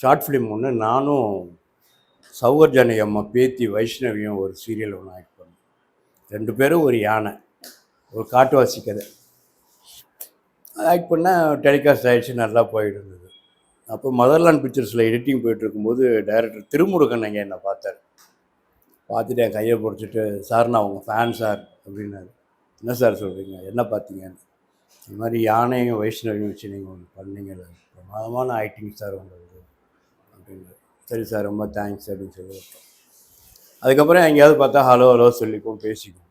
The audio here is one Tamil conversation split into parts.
ஷார்ட் ஃபிலிம் ஒன்று நானும் சௌகர்ஜானி அம்மா பேத்தி வைஷ்ணவியும் ஒரு சீரியல் ஒன்று ஆக்ட் பண்ணோம் ரெண்டு பேரும் ஒரு யானை ஒரு காட்டுவாசி கதை. ஆக்ட் பண்ணால் டெலிகாஸ்ட் ஆகிடுச்சு நல்லா போயிட்டு இருந்தது. அப்போ மதர்லாண்ட் பிக்சர்ஸில் எடிட்டிங் போயிட்டு இருக்கும்போது டைரக்டர் திருமுருகன் அங்கே என்னை பார்த்தார். பார்த்துட்டு என் கையை பிடிச்சிட்டு சார் நான் உங்கள் ஃபேன் சார் அப்படின்னாரு. என்ன சார் சொல்கிறீங்க என்ன பார்த்தீங்கன்னு? இது மாதிரி யானையும் வைஷ்ணவியும் வச்சு நீங்கள் ஒன்று பண்ணீங்கல்ல. பிரமாதமான ஆக்டிங் சார் உங்களுக்கு அப்படின்னு சரி சார் ரொம்ப தேங்க்ஸ் அப்படின்னு சொல்லி அதுக்கப்புறம் எங்கேயாவது பார்த்தா ஹலோ ஹலோ சொல்லிக்குவோம் பேசிக்குவோம்.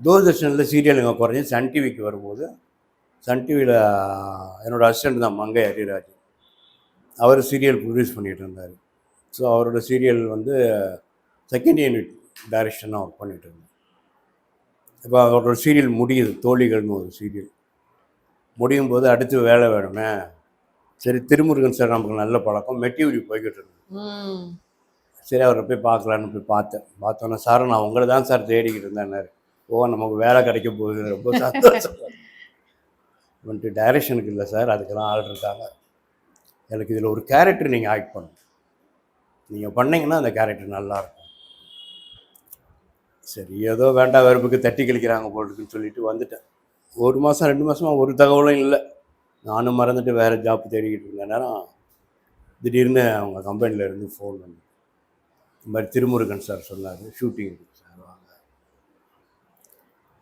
தூர்தர்ஷனில் சீரியலுங்க குறைஞ்சி சன் டிவிக்கு வரும்போது சன் டிவியில் என்னோடய அசிஸ்டண்ட் தான் மங்கை அரிராஜ் அவர் சீரியல் ப்ரொடியூஸ் பண்ணிகிட்டு இருந்தார். ஸோ அவரோட சீரியல் வந்து செகண்ட் யூனிட் டைரக்ஷனாக ஒர்க் பண்ணிகிட்டு இருந்தேன் இப்போ அவரோட சீரியல் முடியுது தோழிகள்னு ஒரு சீரியல் முடியும் போது அடுத்து வேலை வேணுமே சரி திருமுருகன் சார் நமக்கு நல்ல பழக்கம். மெட்டியூரி போய்கிட்டு இருந்தது ம். சரி அவரை போய் பார்க்கலான்னு போய் பார்த்தேன். பார்த்தோன்னே சார் நான் உங்களை தான் சார் தேடிக்கிட்டு இருந்தேன்னாரு ஓ நமக்கு வேலை கிடைக்க போகுது. ரொம்ப சந்தோஷம். வந்துட்டு டைரக்ஷனுக்கு இல்லை சார். அதுக்கெல்லாம் ஆள் இருக்காங்க. எனக்கு இதில் ஒரு கேரக்டர் நீங்கள் ஆக்ட் பண்ணணும் நீங்கள் பண்ணீங்கன்னா அந்த கேரக்டர் நல்லாயிருக்கும் சரி ஏதோ வேண்டாம் வெறுப்புக்கு தட்டி கழிக்கிறாங்க போல் இருக்குன்னு சொல்லிட்டு வந்துட்டேன். ஒரு மாதம் ரெண்டு மாதமாக ஒரு தகவலும் இல்லை. நானும் மறந்துட்டு வேறு ஜாப் தேடிக்கிட்டு இருந்த நேரம் திடீர்னு அவங்க கம்பெனியில் இருந்து ஃபோன் பண்ணி இந்த மாதிரி திருமுருகன் சார் சொன்னார் ஷூட்டிங் சார் வாங்க.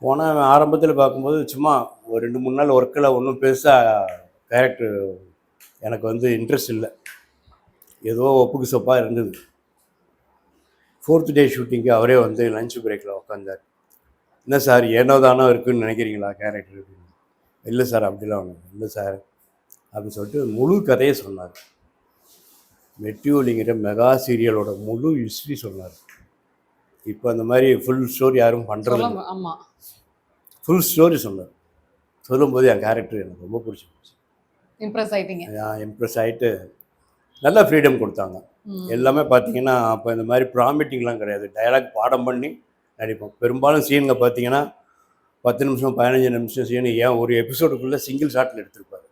போனால் ஆரம்பத்தில் பார்க்கும்போது சும்மா ஒரு ரெண்டு மூணு நாள் ஒர்க்கில் ஒன்றும் பெருசாக கேரக்டர் எனக்கு வந்து இன்ட்ரெஸ்ட் இல்லை. ஏதோ ஒப்புக்கு சொப்பாக இருந்தது. ஃபோர்த் டே ஷூட்டிங்க்கு அவரே வந்து லஞ்ச் பிரேக்கில் உட்காந்தார் என்ன சார் ஏனோ தானோ இருக்குன்னு நினைக்கிறீங்களா கேரக்டர் இல்லை சார் அப்படிலாம் ஒன்று இல்லை. சார் அப்படின்னு சொல்லிட்டு முழு கதையை சொன்னார். மெட்டியோலிங்கிற மெகா சீரியலோட முழு ஹிஸ்ட்ரி சொன்னார். இப்போ அந்த மாதிரி ஃபுல் ஸ்டோரி யாரும் பண்ணுறது சொல்ல ஆமா. ஃபுல் ஸ்டோரி சொன்னார். சொல்லும்போது என் கேரக்டர் எனக்கு ரொம்ப பிடிச்சி போச்சு. இம்ப்ரெஸ் ஆயிட்டீங்க. நான் இம்ப்ரெஸ் ஆகிட்டு நல்ல ஃப்ரீடம் கொடுத்தாங்க. எல்லாமே பார்த்தீங்கன்னா அப்போ இந்த மாதிரி ப்ராமிட்டிங்லாம் கிடையாது. டயலாக் பாடம் பண்ணி நடிப்போம். பெரும்பாலும் சீனுங்க பார்த்தீங்கன்னா பத்து நிமிஷம் பதினஞ்சு நிமிஷம் செய்யணும் ஏன் ஒரு எபிசோடுக்குள்ளே சிங்கிள் ஷாட்டில் எடுத்திருப்பாரு?